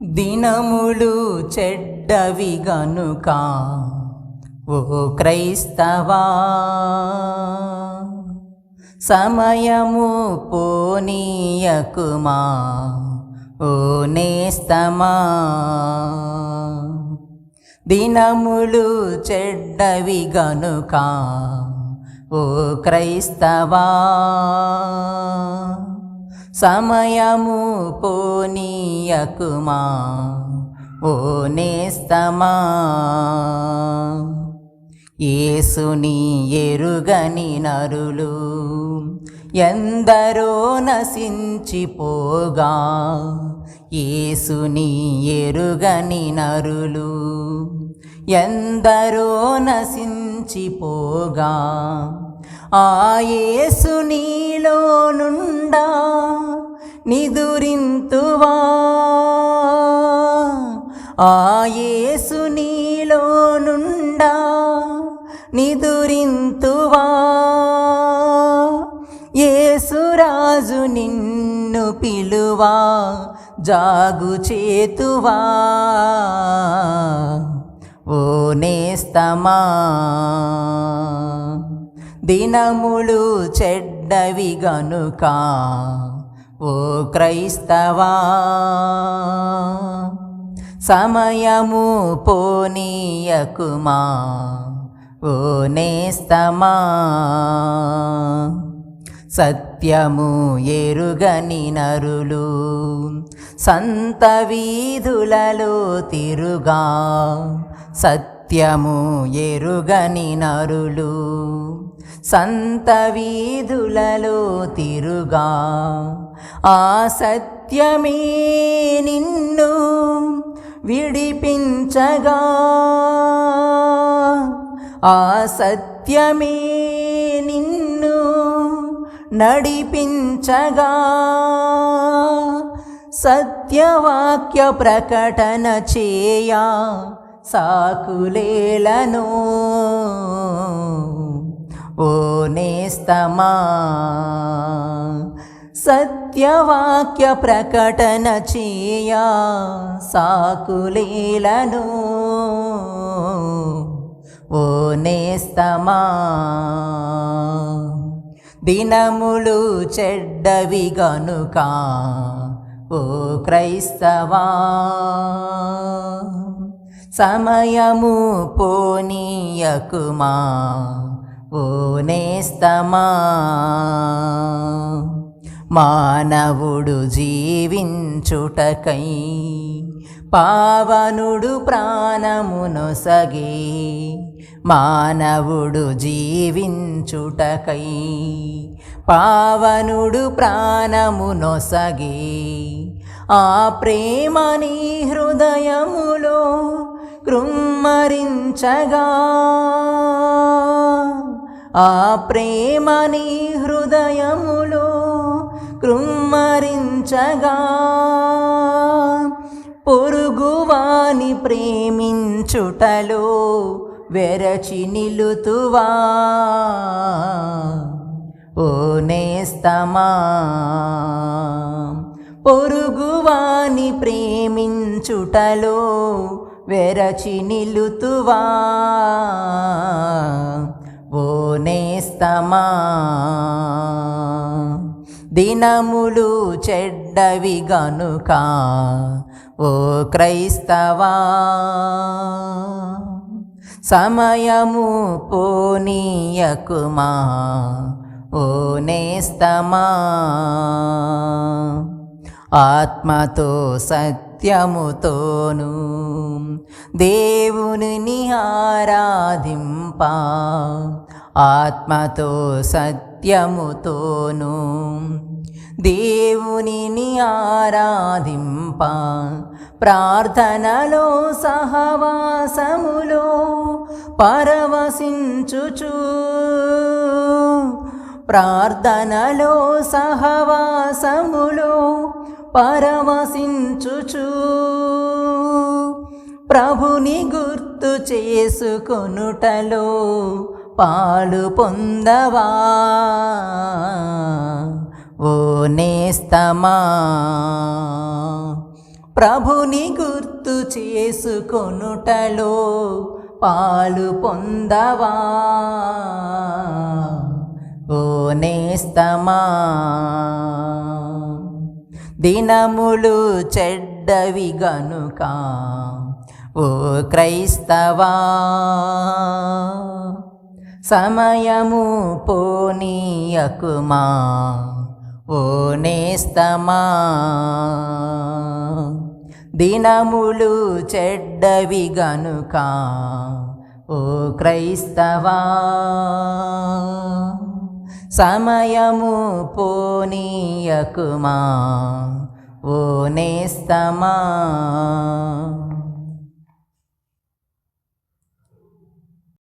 దినములు చెడ్డవి గనుక ఓ క్రైస్తవా! సమయము పోనీయకుమా ఓ నేస్తమా! దినములు చెడ్డవి గనుక ఓ క్రైస్తవా! సమయము పోనీయకుమా? ఓ నేస్తమా? ఏసుని ఎరుగని నరులు ఎందరో నశించిపోగా? ఏసుని ఎరుగని నరులు ఎందరో నశించిపోగా? ఆ యేసు నీలో నుండా నిదురింతువా? ఆ యేసు నీలో నుండా నిదురింతువా యేసురాజు నిన్ను పిలువా జాగు చేతువా? ఓ నేస్తమా? దినములు చెడ్డవి గనుక ఓ క్రైస్తవా సమయము పోనీయకుమా ఓ నేస్తమా సత్యము ఎరుగని నరులు సంత వీధులలో తిరుగా సత్యము ఎరుగని నరులు సంత వీధులలో తిరుగా ఆ సత్యమే నిన్ను విడిపించగా. ఆ సత్యమే నిన్ను నడిపించగా. సత్యవాక్య ప్రకటన చేయా సాకులేలను. ఓ నేస్తమా. సత్యవాక్య ప్రకటన చేయా సాకులీలను. ఓ నేస్తమా దినములు చెడ్డవి గనుక ఓ క్రైస్తవా. సమయము పోనీయకుమా ఓ నేస్తమా. మానవుడు జీవించుటకై పావనుడు ప్రాణమునొసగే మానవుడు జీవించుటకై పావనుడు ప్రాణమునొసగే ఆ ప్రేమని హృదయములో కృమ్మరించగా ఆ ప్రేమని హృదయములో కృమ్మరించగా పొరుగువాని ప్రేమించుటలో వెరచి నిలుతువా. ఓ నేస్తమా పొరుగువాని ప్రేమించుటలో వెరచి నిలుతువా. ఓ నేస్తమా దినములు చెడ్డవి గనుక ఓ క్రైస్తవా! సమయము పోనీయకుమా ఓ నేస్తమా! ఆత్మతో సత్యముతోను దేవుని ఆరాధింప ఆత్మతో సత్యముతోను. దేవునిని ఆరాధింప. ప్రార్థనలో సహవాసములో పరవశించుచు. ప్రార్థనలో సహవాసములో పరవశించుచు. ప్రభుని గుర్తు చేసుకొనుటలో పాలు పొందవా. నేస్తమా? ప్రభుని గుర్తు చేసుకొనుటలో పాలు పొందవా? ఓ నేస్తమా? దినములు చెడ్డవి గనుక ఓ క్రైస్తవా? సమయము పోనీయకుమా? ఓ దినములు చెడ్డవి గనుక ఓ క్రైస్తవా? సమయము పోనీయకుమా? ఓ నేస్తమా